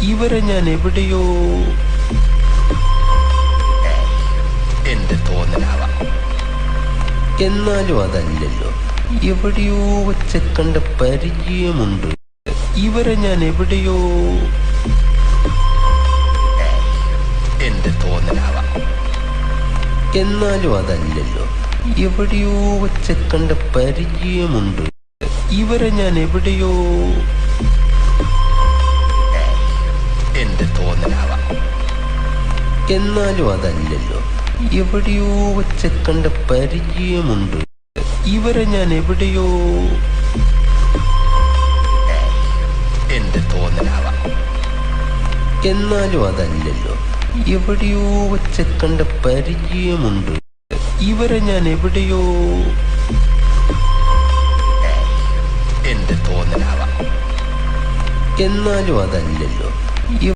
ഇവരെ ഞാൻ എവിടെയോ എന്റെ തോന്നലാവാം. എന്നാലും അതല്ലല്ലോ. എവിടെയോ വെച്ച കണ്ട പരിചയമുണ്ട്. ഇവരെ ഞാൻ എവിടെയോ എന്റെ തോന്നലാവാം. എന്നാലും അതല്ലല്ലോ. എവിടെയോ വെച്ച കണ്ട പരിചയമുണ്ട്. ഇവരെ ഞാൻ എവിടെയോ എന്റെ എന്നാലും അതല്ലല്ലോ. എവിടെയോ വെച്ച കണ്ട പരിചയമുണ്ട്. ഇവരെ ഞാൻ എവിടെയോ എന്റെ തോന്നലാവാം. എന്നാലും അതല്ലല്ലോ. എവിടെയോ വെച്ച കണ്ട പരിചയമുണ്ട്. ഇവരെ ഞാൻ എവിടെയോ എന്റെ തോന്നലാവാം. എന്നാലും അതല്ലല്ലോ.